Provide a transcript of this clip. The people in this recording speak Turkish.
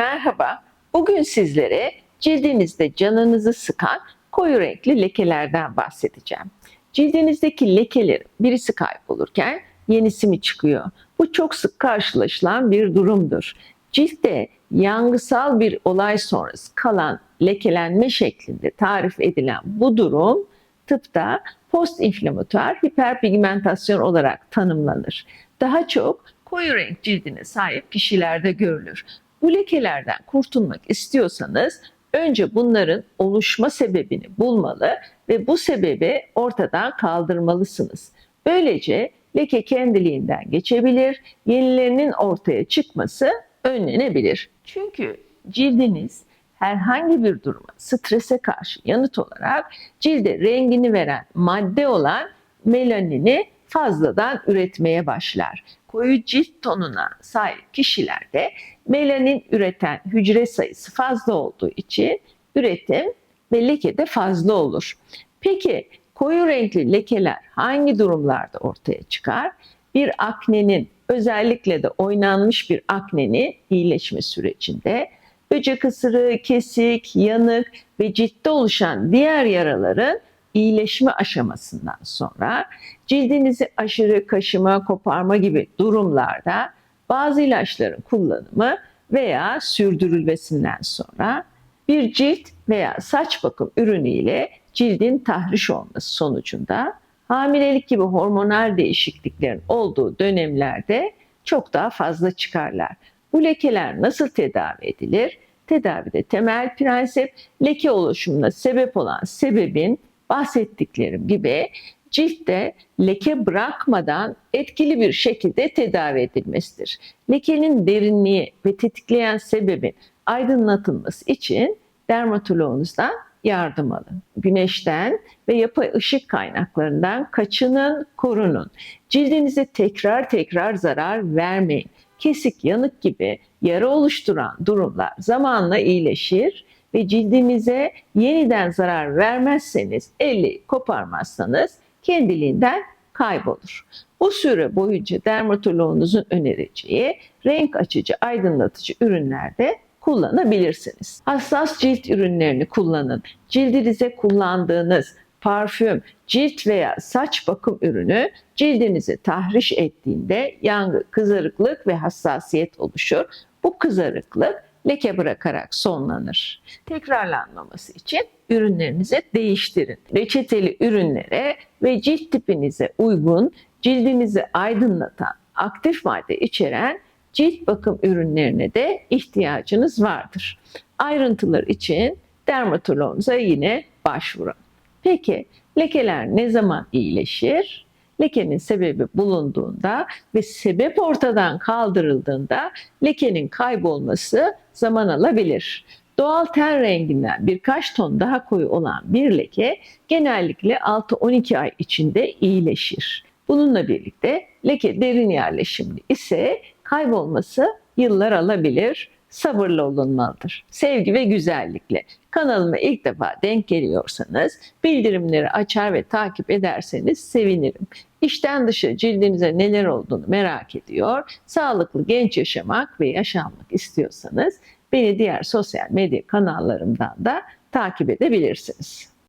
merhaba. Bugün sizlere cildinizde canınızı sıkan koyu renkli lekelerden bahsedeceğim. Cildinizdeki lekelerin birisi kaybolurken yenisi mi çıkıyor? Bu çok sık karşılaşılan bir durumdur. Ciltte yangısal bir olay sonrası kalan lekelenme şeklinde tarif edilen bu durum tıpta post-inflamatuar hiperpigmentasyon olarak tanımlanır. Daha çok koyu renk cildine sahip kişilerde görülür. Bu lekelerden kurtulmak istiyorsanız önce bunların oluşma sebebini bulmalı ve bu sebebi ortadan kaldırmalısınız. Böylece leke kendiliğinden geçebilir, yenilerinin ortaya çıkması önlenebilir. Çünkü cildiniz herhangi bir duruma, strese karşı yanıt olarak cilde rengini veren madde olan melanini fazladan üretmeye başlar. Koyu cilt tonuna sahip kişilerde melanin üreten hücre sayısı fazla olduğu için üretim ve leke de fazla olur. Peki koyu renkli lekeler hangi durumlarda ortaya çıkar? Bir aknenin özellikle de oynanmış bir aknenin iyileşme sürecinde böcek ısırığı, kesik, yanık ve ciltte oluşan diğer yaraların iyileşme aşamasından sonra cildinizi aşırı kaşıma, koparma gibi durumlarda bazı ilaçların kullanımı veya sürdürülmesinden sonra bir cilt veya saç bakım ürünü ile cildin tahriş olması sonucunda hamilelik gibi hormonal değişikliklerin olduğu dönemlerde çok daha fazla çıkarlar. Bu lekeler nasıl tedavi edilir? Tedavide temel prensip leke oluşumuna sebep olan sebebin bahsettiklerim gibi ciltte leke bırakmadan etkili bir şekilde tedavi edilmesidir. Lekenin derinliği ve tetikleyen sebebin aydınlatılması için dermatoloğunuzdan yardım alın. Güneşten ve yapay ışık kaynaklarından kaçının, korunun. Cildinize tekrar tekrar zarar vermeyin. Kesik, yanık gibi yara oluşturan durumlar zamanla iyileşir ve cildinize yeniden zarar vermezseniz, eli koparmazsanız kendiliğinden kaybolur. Bu süre boyunca dermatoloğunuzun önereceği renk açıcı, aydınlatıcı ürünlerde kullanabilirsiniz. Hassas cilt ürünlerini kullanın. Cildinize kullandığınız parfüm, cilt veya saç bakım ürünü cildinizi tahriş ettiğinde yangı, kızarıklık ve hassasiyet oluşur. Bu kızarıklık leke bırakarak sonlanır. Tekrarlanmaması için ürünlerinizi değiştirin. Reçeteli ürünlere ve cilt tipinize uygun, cildinizi aydınlatan, aktif madde içeren cilt bakım ürünlerine de ihtiyacınız vardır. Ayrıntılar için dermatoloğunuza yine başvurun. Peki lekeler ne zaman iyileşir? Lekenin sebebi bulunduğunda ve sebep ortadan kaldırıldığında lekenin kaybolması zaman alabilir. Doğal ten renginden birkaç ton daha koyu olan bir leke genellikle 6-12 ay içinde iyileşir. Bununla birlikte leke derin yerleşimli ise kaybolması yıllar alabilir. Sabırlı olunmalıdır. Sevgi ve güzellikle. Kanalıma ilk defa denk geliyorsanız bildirimleri açar ve takip ederseniz sevinirim. İşten dışı cildinize neler olduğunu merak ediyor, sağlıklı genç yaşamak ve yaşanmak istiyorsanız beni diğer sosyal medya kanallarımdan da takip edebilirsiniz.